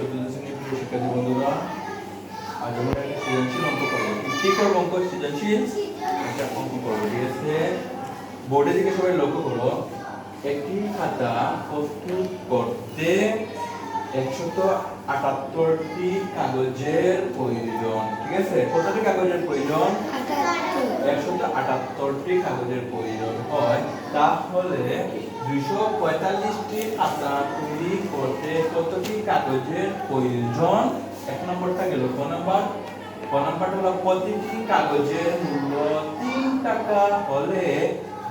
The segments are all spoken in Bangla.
চতুর্থ শ্রেণির প্রিয় শিক্ষার্থী বন্ধুরা আজ আমরা একটা সৃজনশীল অঙ্ক করব। কি করব অঙ্ক সৃজনশীল একটা অঙ্ক করব ঠিক আছে? বোর্ডের দিকে সবাই লক্ষ্য করো। একটি খাতা প্রস্তুত করতে একশত আটাত্তরটি কাগজের প্রয়োজন ঠিক আছে? কতটি কাগজের প্রয়োজন? একশত আটাত্তরটি কাগজের প্রয়োজন হয়। তাহলে দুইশো পঁয়তাল্লিশটি তৈরি করতে কতটি কাগজের প্রয়োজন? এক নম্বরটা গেল ক নম্বর। ক নম্বরটা হলো প্রতিটি কাগজের মূল্য তিন টাকা হলে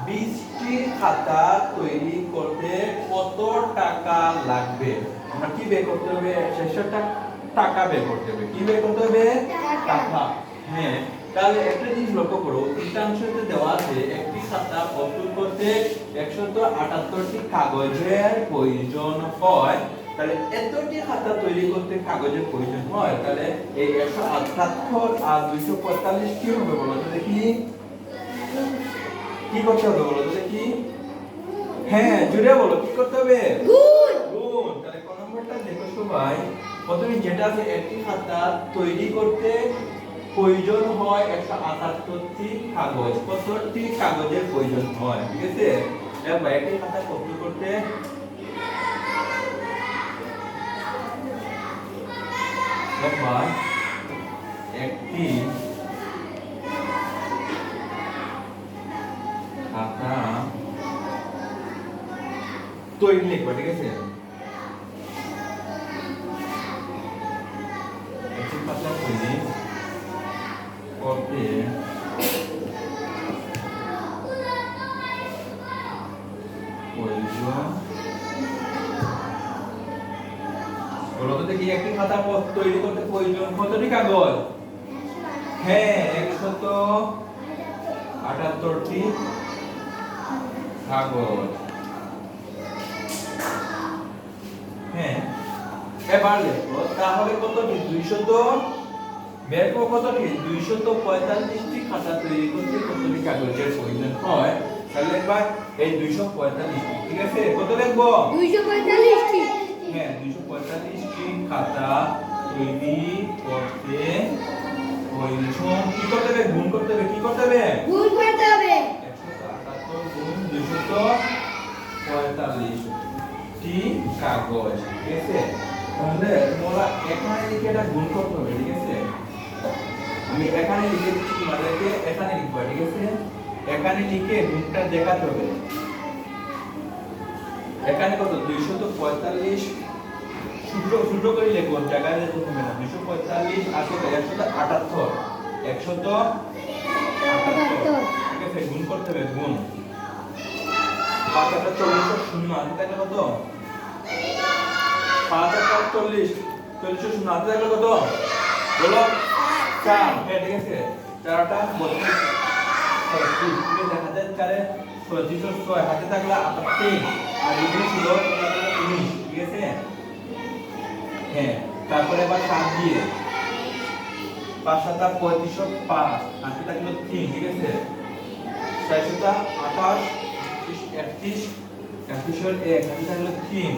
বিশটি খাতা তৈরি করতে কত টাকা লাগবে? আমরা কি বের করতে হবে? শেষের টাকা বের করতে হবে। কি বের করতে হবে? টাকা। হ্যাঁ তাহলে একটা জিনিস লক্ষ্য করো তিনটাংশতে দেওয়া আছে একটি খাতা প্রস্তুত করতে একশত আটাত্তরটি কাগজের প্রয়োজন হয়। তাহলে এতটি খাতা তৈরি করতে কাগজের প্রয়োজন হয় তাহলে এই একশো আটাত্তর আর দুইশো পঁয়তাল্লিশ কি হবে বলো তো দেখি। কি করতে হবে বলো তো দেখি? হ্যাঁ জুড়ে বলো কি করতে হবে? গুণ তাহলে কোন নম্বরটা দেখো সবাই। প্রথমে যেটা আছে একটি খাতা তৈরি করতে প্রয়োজন হয় একশো আটাত্তরটি কাগজ কতটি কাগজের প্রয়োজন হয়, ঠিক আছে? একটি খাতা করতে। একটি খাতা তৈরি লিখবা, ঠিক আছে? তৈরি করতে প্রয়োজন কতটি কাগজ? হ্যাঁ একশত আটাত্তরটি কাগজ। হ্যাঁ এবার দেখো তাহলে কতটি? দুইশত কতটি? দুইশত পঁয়তাল্লিশটি খাতা তৈরি করতে কতটি কাগজের প্রয়োজন হয়? তাহলে এবার এই দুইশো পঁয়তাল্লিশটি ঠিক আছে? কত লিখব দুইশো পঁয়তাল্লিশটি। হ্যাঁ দুইশো পঁয়তাল্লিশটি খাতা তৈরি করতে প্রয়োজন কি করতে হবে? গুণ করতে হবে কি করতে হবে? গুণ করতে হবে। একশত আটাত্তর গুণ দুইশত পঁয়তাল্লিশটি কাগজ ঠিক আছে? তাহলে তোমরা এখানে লিখে এটা গুণ করতে হবে ঠিক আছে? আমি এখানে লিখে দিচ্ছি তোমাদেরকে এখানে লিখবা ঠিক আছে? এখানে লিখে গুণটা দেখাতে হবে। এখানে কত? দুইশত পঁয়তাল্লিশ সূত্র সূত্র করে জায়গায় যেতে হবে না। দুইশো পঁয়তাল্লিশ আসলে একশত আটাত্তর। একশত। ঠিক আছে গুণ করতে হবে গুণ। পাঁচ হাজার চল্লিশ শূন্য আছে থাকলে কত? পাঁচ হাজার চল্লিশ চল্লিশ শূন্য আছে থাকলে কত? বলো। চার হ্যাঁ ঠিক আছে। চারটা বত্রিশ ঠিক আছে হাজার চারে ছয়ত্রিশ ছয় হাতে থাকলে তিন আর ছিল ঠিক আছে? হ্যাঁ তারপরে আবার সাত দিয়ে। পাঁচ সাতা পঁয়ত্রিশশো পাঁচ হাতে থাকল তিন ঠিক আছে? ছয় আঠাশ একত্রিশ একত্রিশের এক হাতে থাকল তিন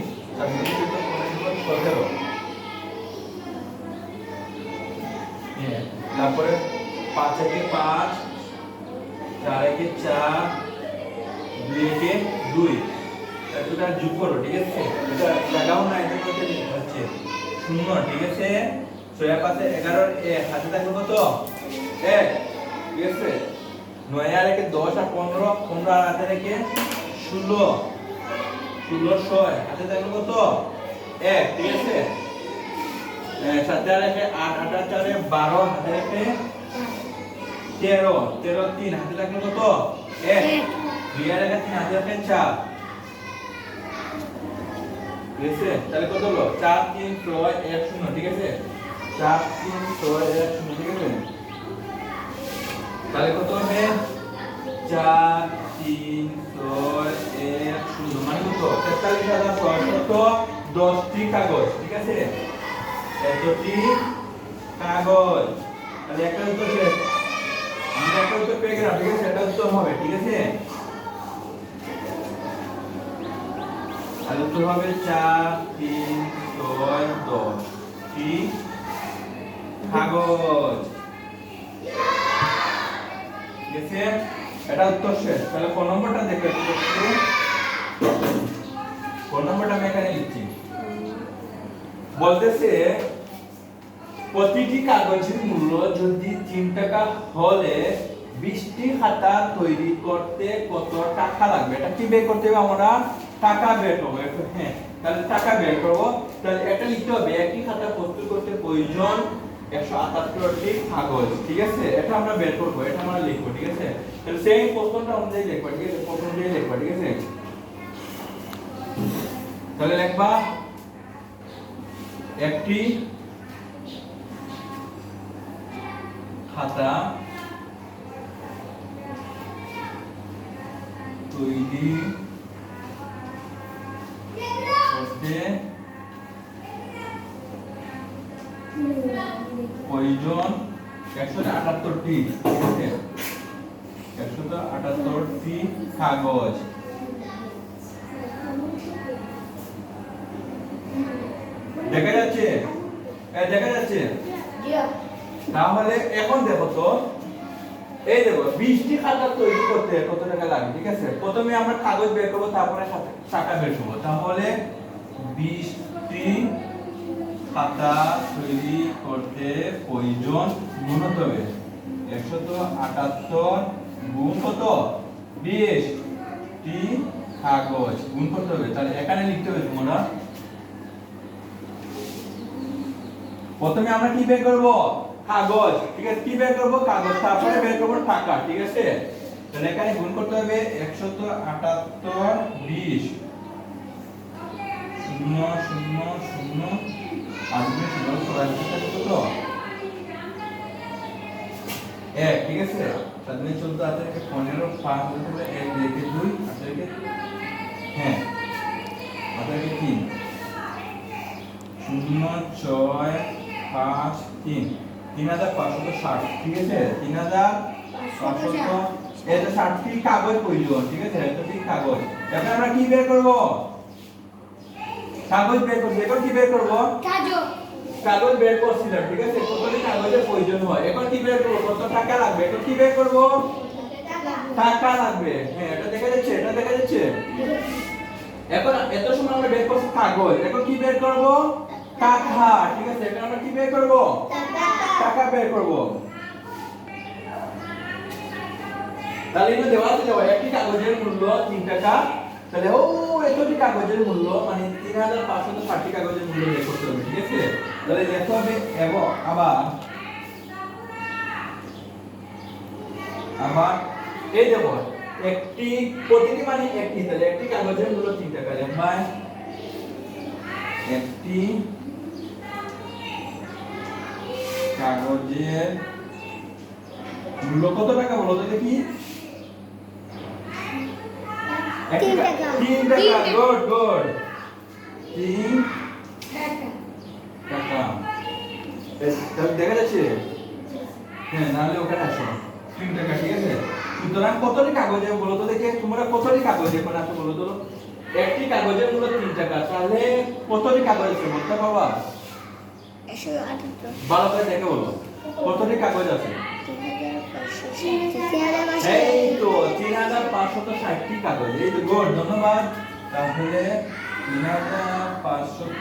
হ্যাঁ, তারপরে পাঁচ একে পাঁচ চার একে চার দুই একে দুই। এটা যোগ করো ঠিক আছে? এটা লাগাও না এটা করতে শূন্য ঠিক আছে? ছয় পাঁচে এগারো এক হাতে থাকবে কত? এক ঠিক আছে? নয় আর একে দশ আর পনেরো পনেরো আর হাতে রেখে ষোলো। ষোলো ছয় হাতে থাকবে কত? এক ঠিক আছে? সাথে আর রেখে আট আট আর চারে বারো হাতে রেখে তেরো। তেরো তিন হাতে থাকবে কত? এক। এক। দুই আর তিন হাতে রেখে চার। তাহলে কত এক শূন্য হবে? চার তিন ছয় এক শূন্য মানে কত? তেতাল্লিশ হাজার ছয়শত দশটি কাগজ, ঠিক আছে? এতটি কাগজ। তাহলে একটা উত্তর আমরা একটা উত্তর পেয়ে গেলাম, ঠিক আছে? এটা উত্তর হবে, ঠিক আছে? তাহলে উত্তর হবে চার তিন, ছয়, দশ। কাগজ। ঠিক আছে এটা উত্তর শেষ। তাহলে কোন নম্বরটা একটু। কোন নম্বরটা আমি এখানে লিখছি। বলতেছে, প্রতিটি কাগজের মূল্য যদি তিন টাকা হলে বিশটি খাতা তৈরি করতে কত টাকা লাগবে? এটা কি বের করতে হবে আমরা? টাকা বের করব হ্যাঁ তাহলে টাকা বের করব। তাহলে এটা লিখতে হবে একটি খাতা প্রস্তুত করতে প্রয়োজন একশো আটাত্তরটি কাগজ, ঠিক আছে? এটা আমরা বের করব, এটা আমরা লিখব, ঠিক আছে? তাহলে সেই প্রশ্নটা অনুযায়ী লিখব, ঠিক আছে? প্রশ্ন অনুযায়ী লিখব, ঠিক আছে? তাহলে লিখবা, একটি খাতা তৈরি আটাত্তরটি ঠিক আছে? একশো আটাত্তরটি কাগজ। দেখা যাচ্ছে? দেখা যাচ্ছে। তাহলে এখন দেখো তো এই দেখো বিশটি খাতা তৈরি করতে কত টাকা লাগে ঠিক আছে? প্রথমে আমরা কাগজ বের করব তারপরে টাকা বের করব। তাহলে বিশটি খাতা তৈরি করতে প্রয়োজন হবে একশত আটাত্তর গুণ কত? বিশ। টি কাগজ। গুণ করতে হবে। তাহলে এখানে লিখতে হবে তোমরা প্রথমে আমরা কি বের করব? কাগজ। ঠিক আছে? কি বের করব? কাগজ। তারপরে বের করব টাকা। ঠিক আছে? তাহলে এখানে গুণ করতে হবে 178 20 শূন্য শূন্য শূন্য। আসবে শূন্য। সবাই কত এক ঠিক আছে? তাহলে চলতে আছে পনেরো পাঁচ এক রেখে দুই রেখে হ্যাঁ রেখে তিন। শূন্য ছয় পাঁচ তিন। তিন হাজার পাঁচশত ষাট ঠিক আছে? তিন হাজার পাঁচশত এটা ষাটটি কাগজ প্রয়োজন ঠিক আছে? এতটি কাগজ। এখন আমরা কি বের করব? কাগজ বের করব এখন কি বের করব? কাগজ বের করছিলাম, ঠিক আছে? কতটি কাগজের প্রয়োজন হয়। এখন কি বের করব? কত টাকা লাগবে? এখন কি বের করব? টাকা লাগবে। হ্যাঁ এটা দেখা যাচ্ছে, এটা দেখা যাচ্ছে। এখন এত সময় আমরা বের করছি কাগজ। এখন কি বের করব? টাকা, ঠিক আছে? এখন আমরা কি বের করব? টাকা বের করব। তাহলে এটা দেওয়া আছে দেওয়া একটি কাগজের মূল্য, তিন টাকা। তাহলে, ও, এতটি কাগজের মূল্য মানে তিন হাজার পাঁচশত ষাটটি কাগজের মূল্য বের করতে হবে, ঠিক আছে? তাহলে দেখতে হবে এবং আবার আবার এই দেখো একটি প্রতিটি মানে একটি তাহলে একটি কাগজের মূল্য তিন টাকা লেখায় একটি কাগজের মূল্য কত টাকা বলো তো দেখি তিন টাকা। গুড গুড তিন টাকা এ, তাহলে দেখা যাচ্ছে। হ্যাঁ নাহলে ওখানে আসো টাকা ঠিক আছে? সুতরাং কতটি কাগজে বলো তো দেখে তোমরা কতটি কাগজে এখন আসো বলো তো। একটি কাগজের মূল্য তিন টাকা তাহলে কতটি কাগজ আছে বলতে পারবা ভালো করে দেখে বলো। কতটি কাগজ আছে? এই তো তিন হাজার পাঁচশত ষাটটি কাগজ। এই তো গুড ধন্যবাদ। তাহলে তিন হাজার পাঁচশত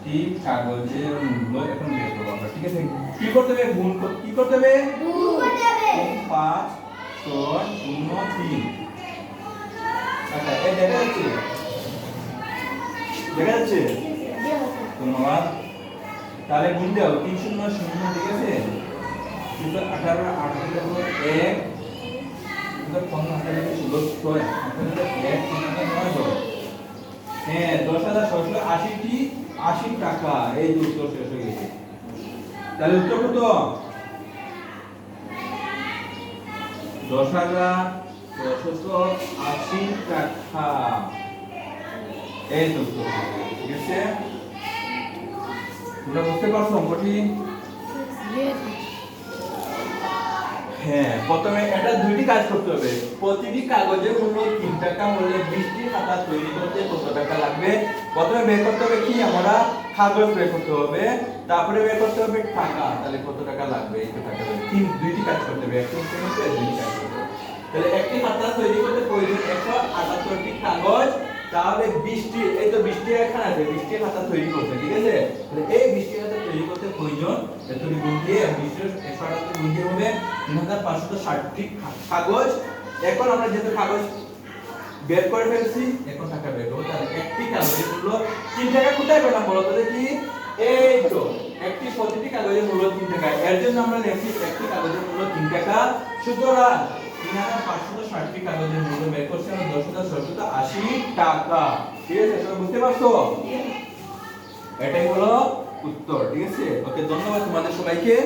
ষাটটি কাগজের মূল্য এখন বের করব আমরা ঠিক আছে? কি করতে হবে? গুণ কি করতে হবে? পাঁচ ছয় শূন্য তিন। আচ্ছা এই দেখা যাচ্ছে? দেখা যাচ্ছে? ধন্যবাদ। তাহলে গুণ দাও তিন শূন্য শূন্য ঠিক আছে? তিনশো আঠারো আঠারো এক। তিনশো পনেরো আঠারো ষোলো ছয়। আঠারো এক নয় দশ। হ্যাঁ দশ হাজার ছশো আশিটি আশি টাকা, এই উত্তর শেষ হয়ে গেছে। তাহলে উত্তর কত? দশ হাজার ছশো আশি টাকা। এই তো ঠিক আছে? তোমরা বুঝতে পারছ হ্যাঁ প্রথমে এটা দুইটি কাজ করতে হবে। প্রতিটি কাগজের মূল্য তিন টাকা হলে বিশটি খাতা তৈরি করতে কত টাকা লাগবে? প্রথমে বের করতে হবে কি? আমরা কাগজ বের করতে হবে। তারপরে বের করতে হবে টাকা। তাহলে কত টাকা লাগবে? এই টাকা। তিন, দুইটি কাজ করতে হবে। একটি কাজ করতে হবে। তাহলে একটি খাতা তৈরি করতে প্রয়োজন একশো আটাত্তরটি কাগজ। তাহলে বৃষ্টি, এই তো বৃষ্টি এখানে আছে। বৃষ্টি খাতা তৈরি করতে, ঠিক আছে? তাহলে এই বৃষ্টি খাতা তৈরি করতে প্রয়োজন এতটি গুণ দিয়ে বৃষ্টির একশো আটাত্তর গুণ দিয়ে হবে তিন হাজার পাঁচশো ষাটটি কাগজ। এখন আমরা যেহেতু কাগজ বের করে ফেলছি। এখন টাকা বের করব। তাহলে একটি কাগজের মূল্য তিন টাকা কোথায় পেলাম বলো তো দেখি? এই তো একটি প্রতিটি কাগজের মূল্য তিন টাকা এর জন্য আমরা লিখছি একটি কাগজের মূল্য তিন টাকা। সুতরাং তিন হাজার পাঁচশো ষাটটি কাগজের মূল্য বের করছি আমরা দশ হাজার ছশত আশি টাকা। ঠিক আছে সবাই বুঝতে পারছ? এটাই হলো উত্তর ঠিক আছে? ওকে ধন্যবাদ তোমাদের সবাইকে।